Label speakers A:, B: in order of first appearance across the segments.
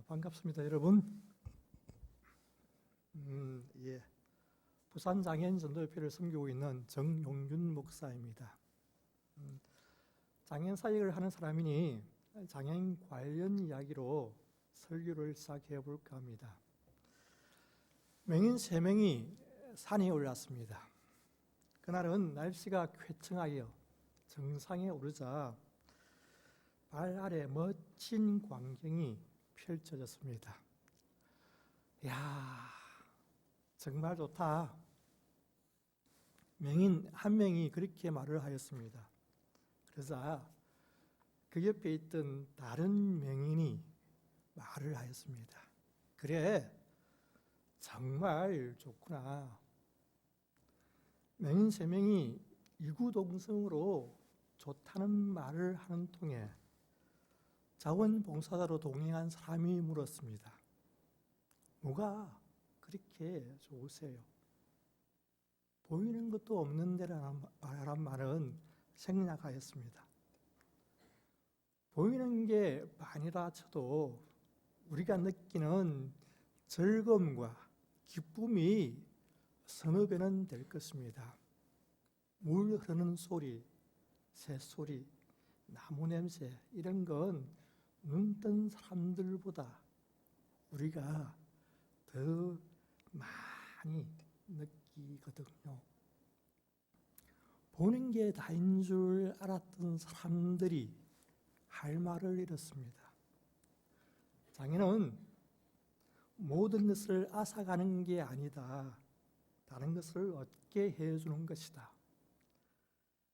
A: 아, 반갑습니다, 여러분. 음, 예. 부산 장애인 전도협회를 섬기고 있는 정용균 목사입니다. 음, 장애인 사역을 하는 사람이니 장애인 관련 이야기로 설교를 시작해 볼까 합니다. 맹인 세 명이 산에 올랐습니다. 그날은 날씨가 쾌청하여 정상에 오르자 발 아래 멋진 광경이 펼쳐졌습니다. 야, 정말 좋다. 맹인 한 명이 그렇게 말을 하였습니다. 그러자 그 옆에 있던 다른 명인이 말을 하였습니다. 그래, 정말 좋구나. 맹인 세 명이 이구동성으로 좋다는 말을 하는 통에 자원봉사자로 동행한 사람이 물었습니다. 뭐가 그렇게 좋으세요? 보이는 것도 없는 데라는 말은 생략하였습니다. 보이는 게 반이라 쳐도 우리가 느끼는 즐거움과 기쁨이 서너 배는 될 것입니다. 물 흐르는 소리, 새 소리, 나무 냄새 이런 건 눈뜬 사람들보다 우리가 더 많이 느끼거든요. 보는 게 다인 줄 알았던 사람들이 할 말을 잃었습니다. 장애는 모든 것을 앗아가는 게 아니다. 다른 것을 얻게 해주는 것이다.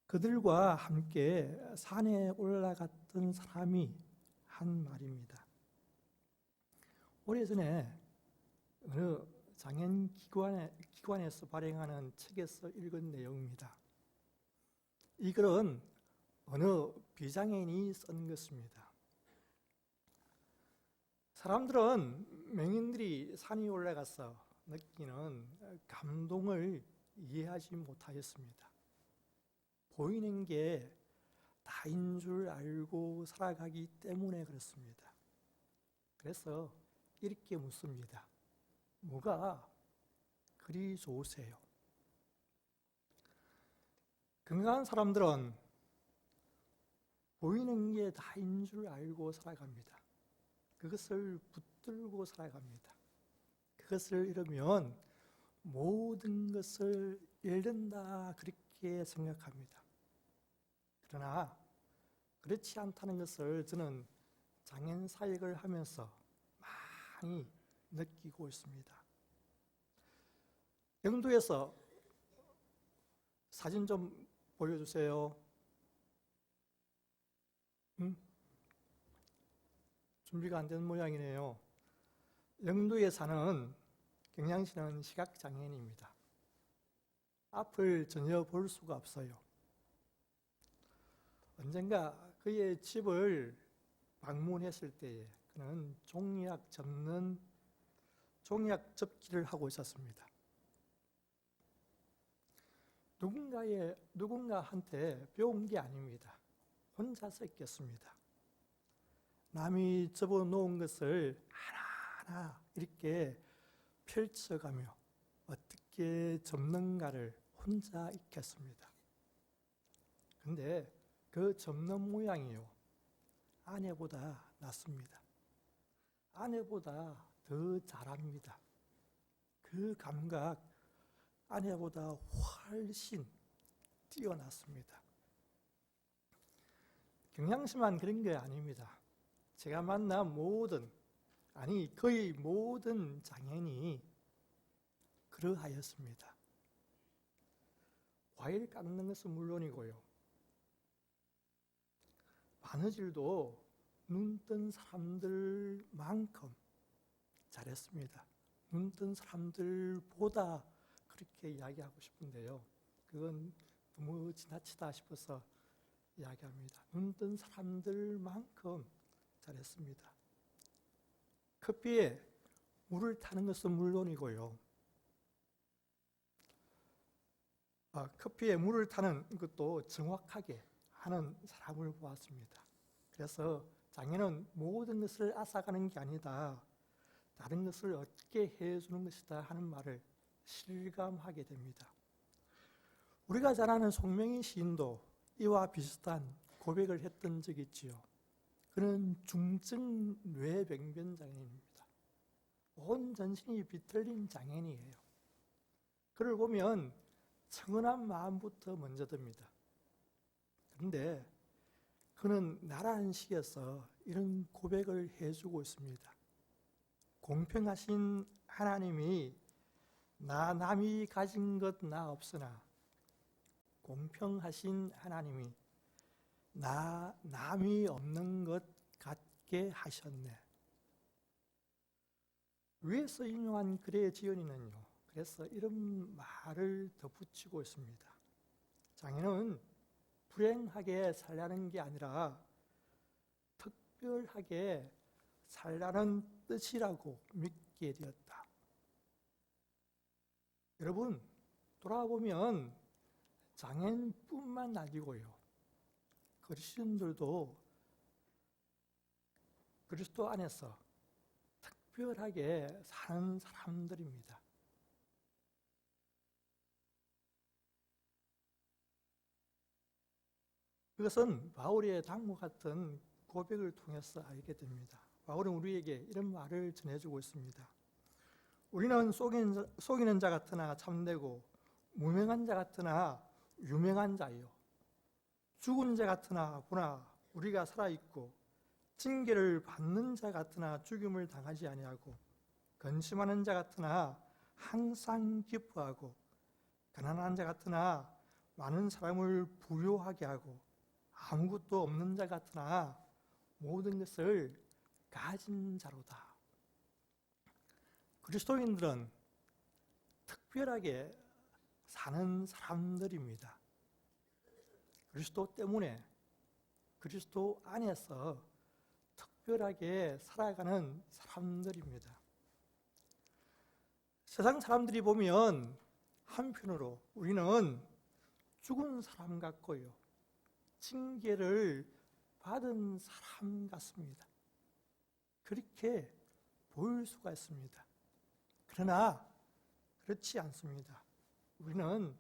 A: 그들과 함께 산에 올라갔던 사람이 한 말입니다. 오래전에 어느 장애인 기관에, 기관에서 발행하는 책에서 읽은 내용입니다. 이 글은 어느 비장애인이 쓴 것입니다. 사람들은 맹인들이 산에 올라가서 느끼는 감동을 이해하지 못하였습니다. 보이는 게 다인 줄 알고 살아가기 때문에 그렇습니다. 그래서 이렇게 묻습니다. 뭐가 그리 좋으세요? 건강한 사람들은 보이는 게 다인 줄 알고 살아갑니다. 그것을 붙들고 살아갑니다. 그것을 잃으면 모든 것을 잃는다 그렇게 생각합니다. 그러나 그렇지 않다는 것을 저는 장애인 사역을 하면서 많이 느끼고 있습니다. 영도에서 사진 좀 보여주세요. 음? 준비가 안 된 모양이네요. 영도에 사는 경양시는 시각장애인입니다. 앞을 전혀 볼 수가 없어요. 언젠가 그의 집을 방문했을 때에 그는 종이약 접는 종이약 접기를 하고 있었습니다. 누군가의 누군가한테 배운 게 아닙니다. 혼자서 했겠습니다. 남이 접어 놓은 것을 하나하나 이렇게 펼쳐가며 어떻게 접는가를 혼자 익혔습니다. 근데 그 접는 모양이요. 아내보다 낫습니다. 아내보다 더 잘합니다. 그 감각 아내보다 훨씬 뛰어났습니다. 경향심만 그런 게 아닙니다. 제가 만난 모든, 아니, 거의 모든 장애인이 그러하였습니다. 과일 깎는 것은 물론이고요. 바느질도 눈 뜬 사람들만큼 잘했습니다. 눈 뜬 사람들보다 그렇게 이야기하고 싶은데요. 그건 너무 지나치다 싶어서 이야기합니다. 눈 뜬 사람들만큼 잘했습니다. 커피에 물을 타는 것은 물론이고요. 아, 커피에 물을 타는 것도 정확하게 하는 사람을 보았습니다. 그래서 장애는 모든 것을 앗아가는 게 아니다. 다른 것을 얻게 해주는 것이다 하는 말을 실감하게 됩니다. 우리가 잘 아는 송명희 시인도 이와 비슷한 고백을 했던 적이 있지요. 그는 중증 뇌병변 장애인입니다. 온 전신이 비틀린 장애인이에요. 그를 보면 청은한 마음부터 먼저 듭니다. 그런데 그는 나라는 시에서 이런 고백을 해주고 있습니다. 공평하신 하나님이 나 남이 가진 것 나 없으나 공평하신 하나님이 나 남이 없는 것 같게 하셨네. 위에서 인용한 글의 지연이는요. 그래서 이런 말을 덧붙이고 있습니다. 장애는 불행하게 살라는 게 아니라 특별하게 살라는 뜻이라고 믿게 되었다. 여러분, 돌아보면 장애인뿐만 아니고요. 그리스도인들도 그리스도 안에서 특별하게 사는 사람들입니다. 그것은 바울의 당무 같은 고백을 통해서 알게 됩니다. 바울은 우리에게 이런 말을 전해주고 있습니다. 우리는 속이는, 속이는 자 같으나 참되고 무명한 자 같으나 유명한 자요. 죽은 자 같으나 보나 우리가 살아 있고 징계를 받는 자 같으나 죽임을 당하지 아니하고 근심하는 자 같으나 항상 기뻐하고 가난한 자 같으나 많은 사람을 부요하게 하고 아무것도 없는 자 같으나 모든 것을 가진 자로다. 그리스도인들은 특별하게 사는 사람들입니다. 그리스도 때문에 그리스도 안에서 특별하게 살아가는 사람들입니다. 세상 사람들이 보면 한편으로 우리는 죽은 사람 같고요. 징계를 받은 사람 같습니다. 그렇게 보일 수가 있습니다. 그러나 그렇지 않습니다. 우리는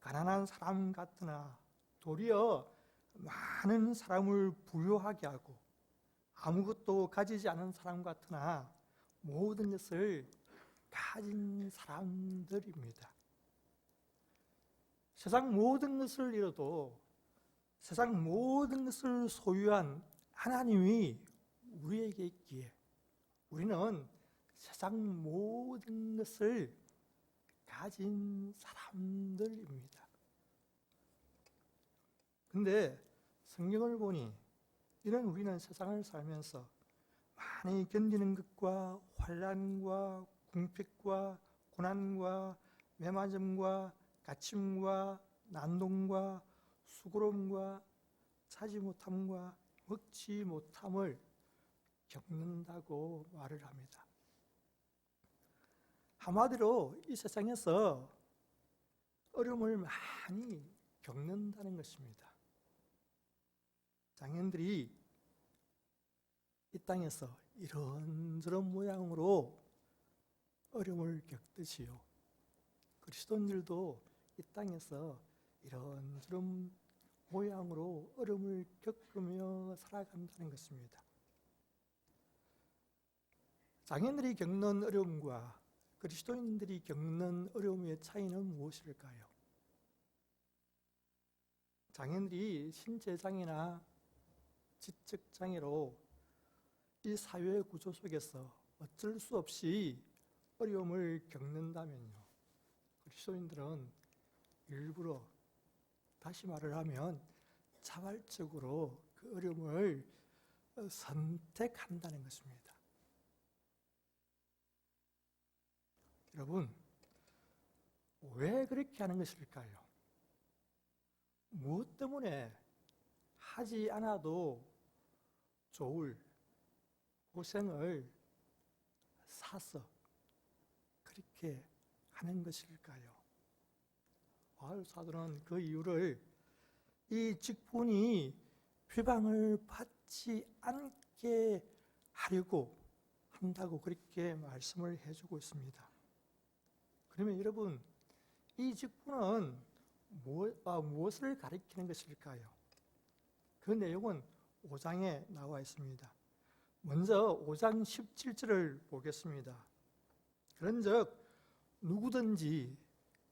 A: 가난한 사람 같으나 도리어 많은 사람을 부유하게 하고 아무것도 가지지 않은 사람 같으나 모든 것을 가진 사람들입니다. 세상 모든 것을 잃어도 세상 모든 것을 소유한 하나님이 우리에게 있기에 우리는 세상 모든 것을 가진 사람들입니다. 근데 성경을 보니 이런 우리는 세상을 살면서 많이 견디는 것과 환란과 궁핍과 고난과 매맞음과 가침과 난동과 수고로움과 차지 못함과 먹지 못함을 겪는다고 말을 합니다. 한마디로 이 세상에서 어려움을 많이 겪는다는 것입니다. 장년들이 이 땅에서 이런저런 모양으로 어려움을 겪듯이요. 그리스도인들도 이 땅에서 이런저런 모양으로 어려움을 겪으며 살아간다는 것입니다. 장애인들이 겪는 어려움과 그리스도인들이 겪는 어려움의 차이는 무엇일까요? 장애인들이 신체 장애나 지적 장애로 이 사회 구조 속에서 어쩔 수 없이 어려움을 겪는다면요. 그리스도인들은 일부러 다시 말을 하면 자발적으로 그 어려움을 선택한다는 것입니다. 여러분, 왜 그렇게 하는 것일까요? 무엇 때문에 하지 않아도 좋을 고생을 사서 그렇게 하는 것일까요? 바울 사도는 그 이유를 이 직분이 비방을 받지 않게 하려고 한다고 그렇게 말씀을 해주고 있습니다. 그러면 여러분 이 직분은 무엇, 아, 무엇을 가리키는 것일까요? 그 내용은 5장에 나와 있습니다. 먼저 5장 17절을 보겠습니다. 그런즉 누구든지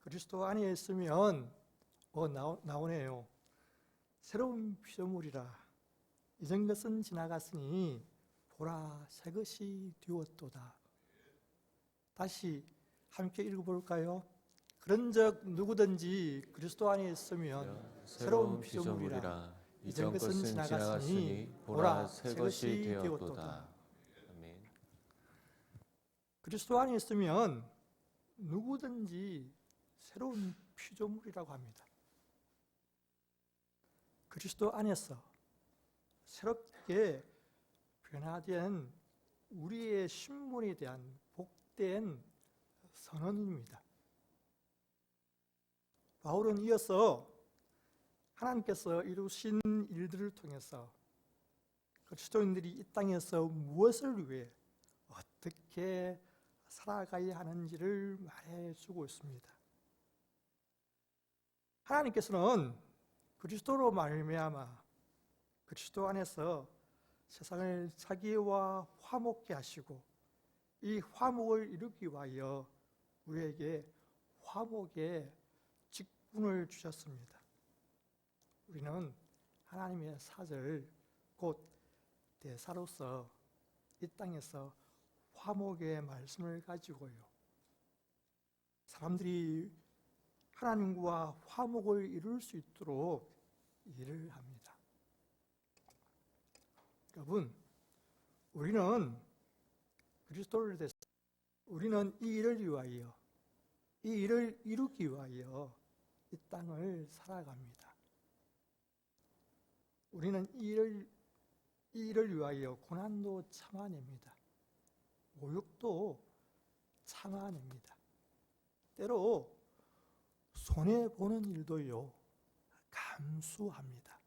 A: 그리스도 안에 있으면 어 나오, 나오네요. 새로운 피조물이라 이전 것은 지나갔으니 보라 새 것이 되었도다. 다시 함께 읽어볼까요? 그런즉 누구든지 그리스도 안에 있으면 새로운 피조물이라
B: 이전 것은 지나갔으니 보라 새 것이 되었도다. 아멘.
A: 그리스도 안에 있으면 누구든지 새로운 피조물이라고 합니다. 그리스도 안에서 새롭게 변화된 우리의 신분에 대한 복된 선언입니다. 바울은 이어서 하나님께서 이루신 일들을 통해서 그리스도인들이 이 땅에서 무엇을 위해 어떻게 살아가야 하는지를 말해주고 있습니다. 하나님께서는 그리스도로 말미암아 그리스도 안에서 세상을 자기와 화목케 하시고 이 화목을 이루기 위하여 우리에게 화목의 직분을 주셨습니다. 우리는 하나님의 사절 곧 대사로서 이 땅에서 화목의 말씀을 가지고요. 사람들이 하나님과 화목을 이룰 수 있도록 일을 합니다. 여러분, 우리는 그리스도를 대해서 우리는 이 일을 위하여 이 일을 이루기 위하여 이 땅을 살아갑니다. 우리는 이 일을 이 일을 위하여 고난도 참아냅니다. 모욕도 참아냅니다. 때로 손해 보는 일도요 감수합니다.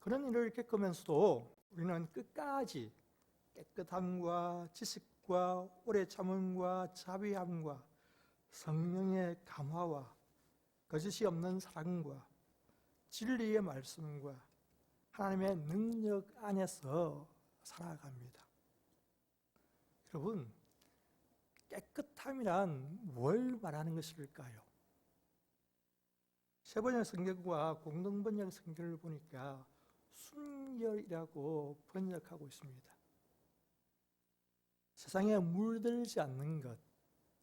A: 그런 일을 겪으면서도 우리는 끝까지 깨끗함과 지식과 오래 참음과 자비함과 성령의 감화와 거짓이 없는 사랑과 진리의 말씀과 하나님의 능력 안에서 살아갑니다. 여러분, 깨끗함이란 뭘 말하는 것일까요? 세번역 성경과 공동번역 성경을 보니까 순결이라고 번역하고 있습니다. 세상에 물들지 않는 것,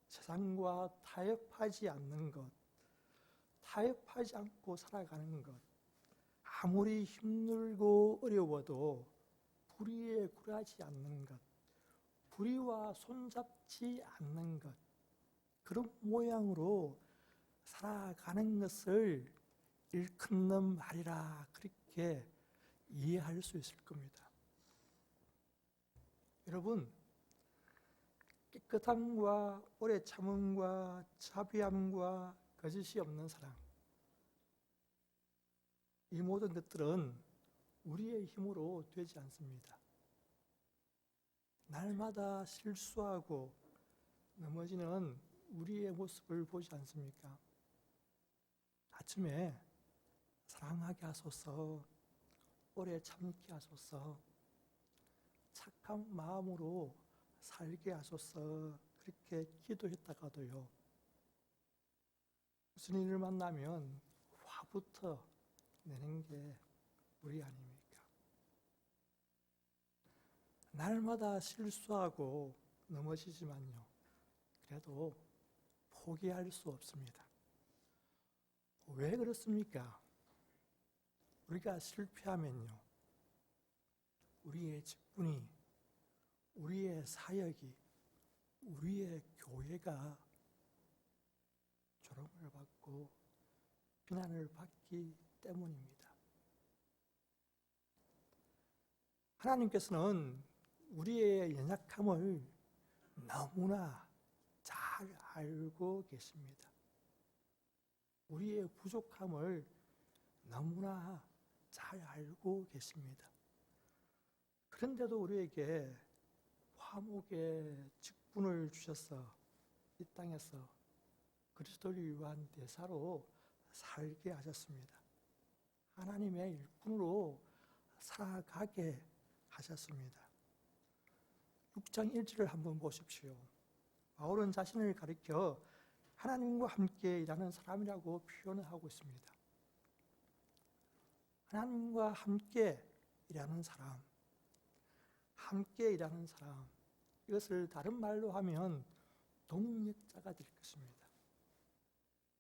A: 세상과 타협하지 않는 것, 타협하지 않고 살아가는 것, 아무리 힘들고 어려워도 불의에 굴하지 않는 것, 불의와 손잡지 않는 것, 그런 모양으로 살아가는 것을 일컫는 말이라 그렇게 이해할 수 있을 겁니다. 여러분, 깨끗함과 오래 참음과 자비함과 거짓이 없는 사랑, 이 모든 것들은 우리의 힘으로 되지 않습니다. 날마다 실수하고 넘어지는 우리의 모습을 보지 않습니까? 아침에 사랑하게 하소서, 오래 참게 하소서, 착한 마음으로 살게 하소서, 그렇게 기도했다가도요, 무슨 일을 만나면 화부터 내는 게 우리 아닙니까? 날마다 실수하고 넘어지지만요. 그래도 포기할 수 없습니다. 왜 그렇습니까? 우리가 실패하면요. 우리의 직분이, 우리의 사역이, 우리의 교회가 조롱을 받고 비난을 받기 때문입니다. 하나님께서는 우리의 연약함을 너무나 잘 알고 계십니다. 우리의 부족함을 너무나 잘 알고 계십니다. 그런데도 우리에게 화목의 직분을 주셔서 이 땅에서 그리스도를 위한 대사로 살게 하셨습니다. 하나님의 일꾼으로 살아가게 하셨습니다. 6장 1절을 한번 보십시오. 바울은 자신을 가리켜 하나님과 함께 일하는 사람이라고 표현을 하고 있습니다. 하나님과 함께 일하는 사람, 함께 일하는 사람, 이것을 다른 말로 하면 동력자가 될 것입니다.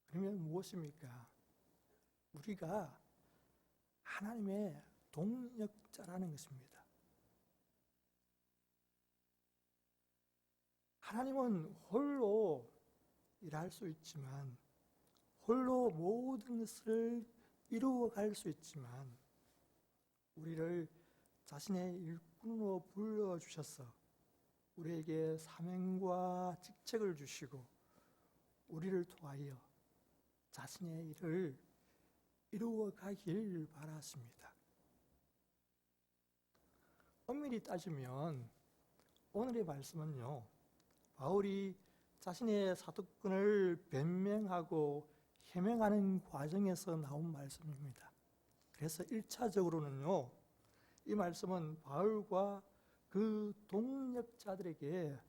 A: 그러면 무엇입니까? 우리가 하나님의 동력자라는 것입니다. 하나님은 홀로 일할 수 있지만, 홀로 모든 것을 이루어 갈 수 있지만, 우리를 자신의 일꾼으로 불러주셔서 우리에게 사명과 직책을 주시고, 우리를 통하여 자신의 일을 이루어 가길 바랐습니다. 엄밀히 따지면 오늘의 말씀은요, 바울이 자신의 사도권을 변명하고 해명하는 과정에서 나온 말씀입니다. 그래서 1차적으로는요, 이 말씀은 바울과 그 동력자들에게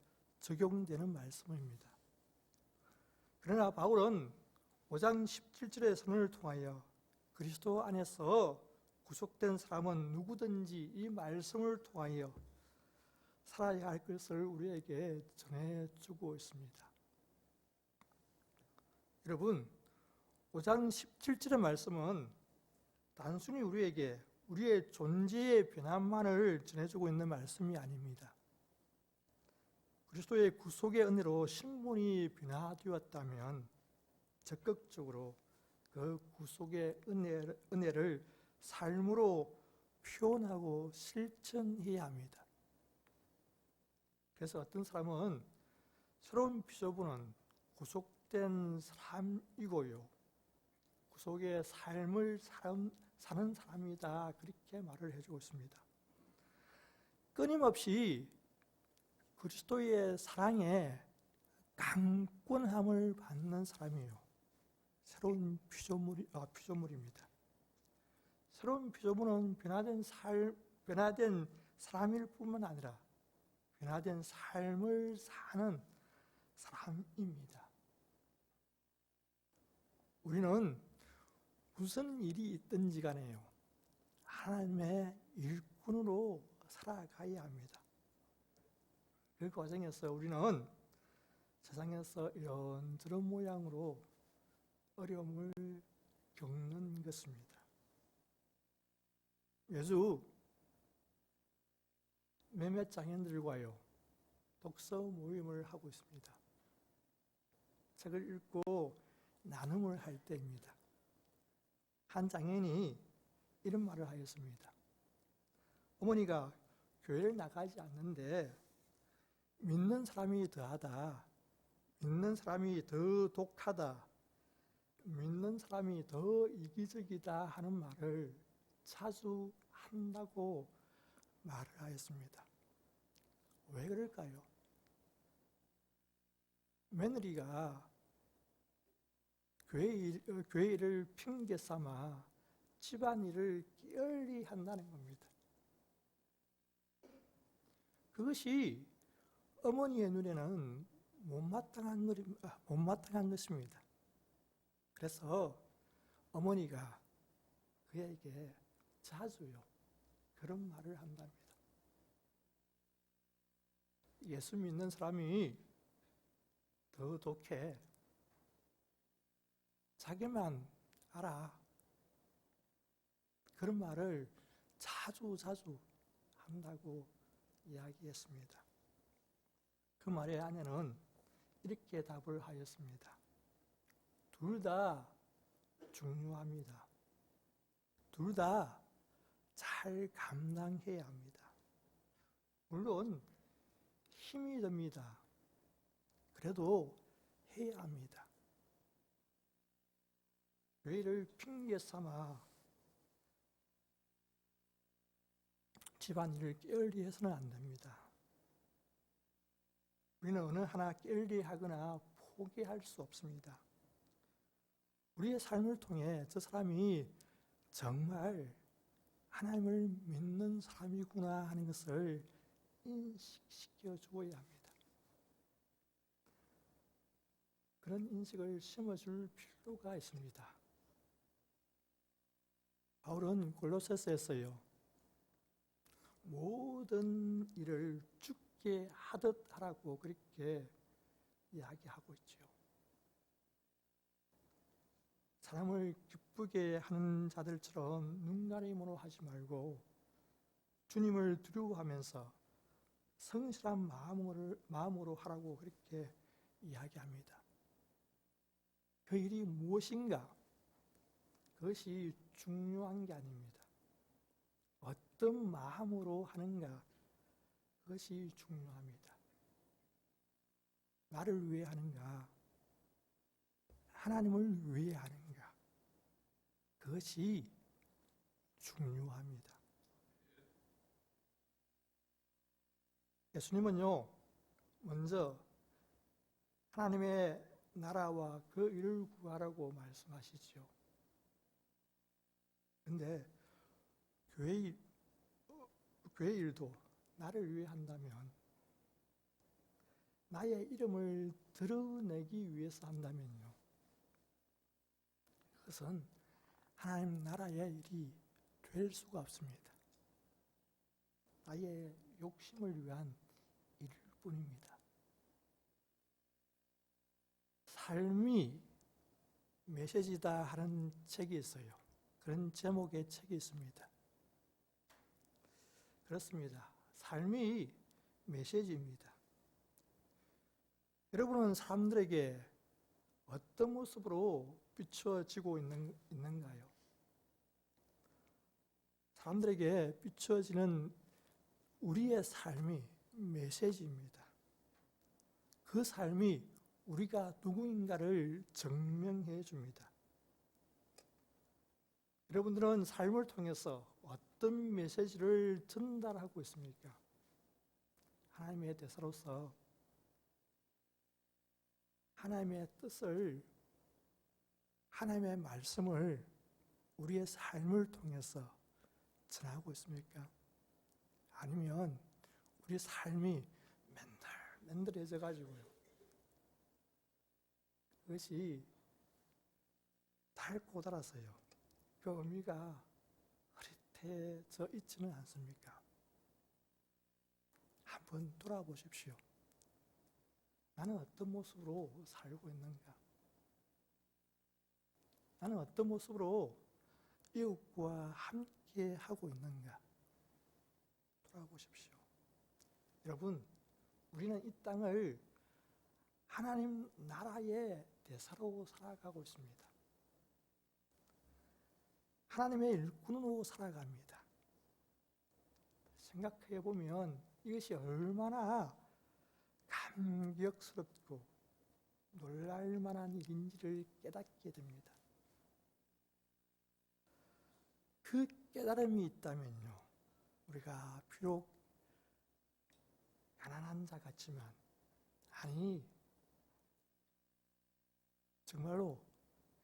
A: 적용되는 말씀입니다. 그러나 바울은 5장 17절의 선언을 통하여 그리스도 안에서 구속된 사람은 누구든지 이 말씀을 통하여 살아야 할 것을 우리에게 전해주고 있습니다. 여러분, 5장 17절의 말씀은 단순히 우리에게 우리의 존재의 변화만을 전해주고 있는 말씀이 아닙니다. 그리스도의 구속의 은혜로 신분이 변화되었다면 적극적으로 그 구속의 은혜를, 은혜를 삶으로 표현하고 실천해야 합니다. 그래서 어떤 사람은 새로운 피조부는 구속된 사람이고요. 구속의 삶을 사는 사람이다. 그렇게 말을 해주고 있습니다. 끊임없이 그리스도의 사랑에 강권함을 받는 사람이에요. 새로운 피조물이, 아, 피조물입니다. 새로운 피조물은 변화된 삶, 변화된 사람일 뿐만 아니라 변화된 삶을 사는 사람입니다. 우리는 무슨 일이 있든지 간에요. 하나님의 일꾼으로 살아가야 합니다. 그 과정에서 우리는 세상에서 이런 저런 모양으로 어려움을 겪는 것입니다. 매주 몇몇 장인들과요 독서 모임을 하고 있습니다. 책을 읽고 나눔을 할 때입니다. 한 장인이 이런 말을 하였습니다. 어머니가 교회를 나가지 않는데 믿는 사람이 더하다. 믿는 사람이 더 독하다. 믿는 사람이 더 이기적이다 하는 말을 자주 한다고 말을 하였습니다. 왜 그럴까요? 며느리가 교회, 일, 어, 교회 일을 핑계 삼아 집안 일을 게을리 한다는 겁니다. 그것이 어머니의 눈에는 못마땅한, 아, 못마땅한 것입니다. 그래서 어머니가 그에게 자주요 그런 말을 한답니다. 예수 믿는 사람이 더 독해 자기만 알아 그런 말을 자주 자주 한다고 이야기했습니다. 그 말에 아내는 이렇게 답을 하였습니다. 둘 다 중요합니다. 둘 다 잘 감당해야 합니다. 물론 힘이 듭니다. 그래도 해야 합니다. 교회를 핑계 삼아 집안일을 게을리 해서는 안 됩니다. 우리는 어느 하나 게을리 하거나 포기할 수 없습니다. 우리의 삶을 통해 저 사람이 정말 하나님을 믿는 사람이구나 하는 것을 인식시켜 주어야 합니다. 그런 인식을 심어줄 필요가 있습니다. 바울은 골로새서에서요. 모든 일을 죽게 하듯 하라고 그렇게 이야기하고 있지요. 사람을 기쁘게 하는 자들처럼 눈가림으로 하지 말고 주님을 두려워하면서 성실한 마음으로, 마음으로 하라고 그렇게 이야기합니다. 그 일이 무엇인가? 그것이 중요한 게 아닙니다. 어떤 마음으로 하는가? 그것이 중요합니다. 나를 위해 하는가? 하나님을 위해 하는가? 그것이 중요합니다. 예수님은요, 먼저 하나님의 나라와 그 일을 구하라고 말씀하시죠. 근데 교회 일, 어, 교회 일도 나를 위해 한다면 나의 이름을 드러내기 위해서 한다면요. 그것은 하나님 나라의 일이 될 수가 없습니다. 나의 욕심을 위한 뿐입니다. 삶이 메시지다 하는 책이 있어요. 그런 제목의 책이 있습니다. 그렇습니다. 삶이 메시지입니다. 여러분은 사람들에게 어떤 모습으로 비추어지고 있는, 있는가요? 사람들에게 비추어지는 우리의 삶이 메시지입니다. 그 삶이 우리가 누구인가를 증명해 줍니다. 여러분들은 삶을 통해서 어떤 메시지를 전달하고 있습니까? 하나님의 대사로서 하나님의 뜻을 하나님의 말씀을 우리의 삶을 통해서 전하고 있습니까? 아니면 우리 삶이 맨날 맨들해져 가지고요. 그것이 닳고 달아서요. 그 의미가 흐릿해져 있지는 않습니까? 한번 돌아보십시오. 나는 어떤 모습으로 살고 있는가? 나는 어떤 모습으로 이웃과 함께 하고 있는가? 돌아보십시오. 여러분, 우리는 이 땅을 하나님 나라의 대사로 살아가고 있습니다. 하나님의 일꾼으로 살아갑니다. 생각해 보면 이것이 얼마나 감격스럽고 놀랄 만한 일인지를 깨닫게 됩니다. 그 깨달음이 있다면요, 우리가 비록 가난한 자 같지만, 아니, 정말로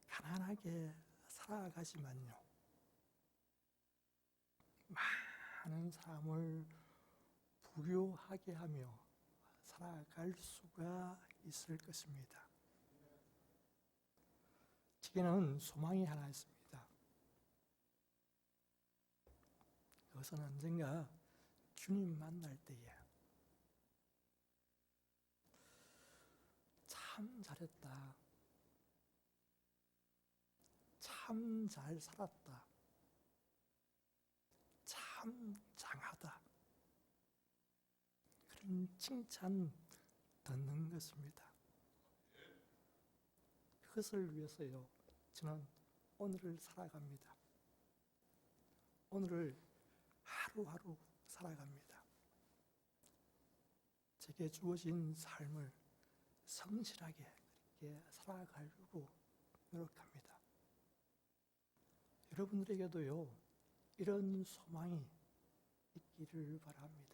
A: 가난하게 살아가지만요, 많은 사람을 부유하게 하며 살아갈 수가 있을 것입니다. 제게는 소망이 하나 있습니다. 그것은 언젠가 주님 만날 때에 참 잘했다. 참 잘 살았다. 참 장하다. 그런 칭찬 듣는 것입니다. 그것을 위해서요, 저는 오늘을 살아갑니다. 오늘을 하루하루 살아갑니다. 제게 주어진 삶을 성실하게 그렇게 살아가려고 노력합니다. 여러분들에게도요, 이런 소망이 있기 되기를 바랍니다.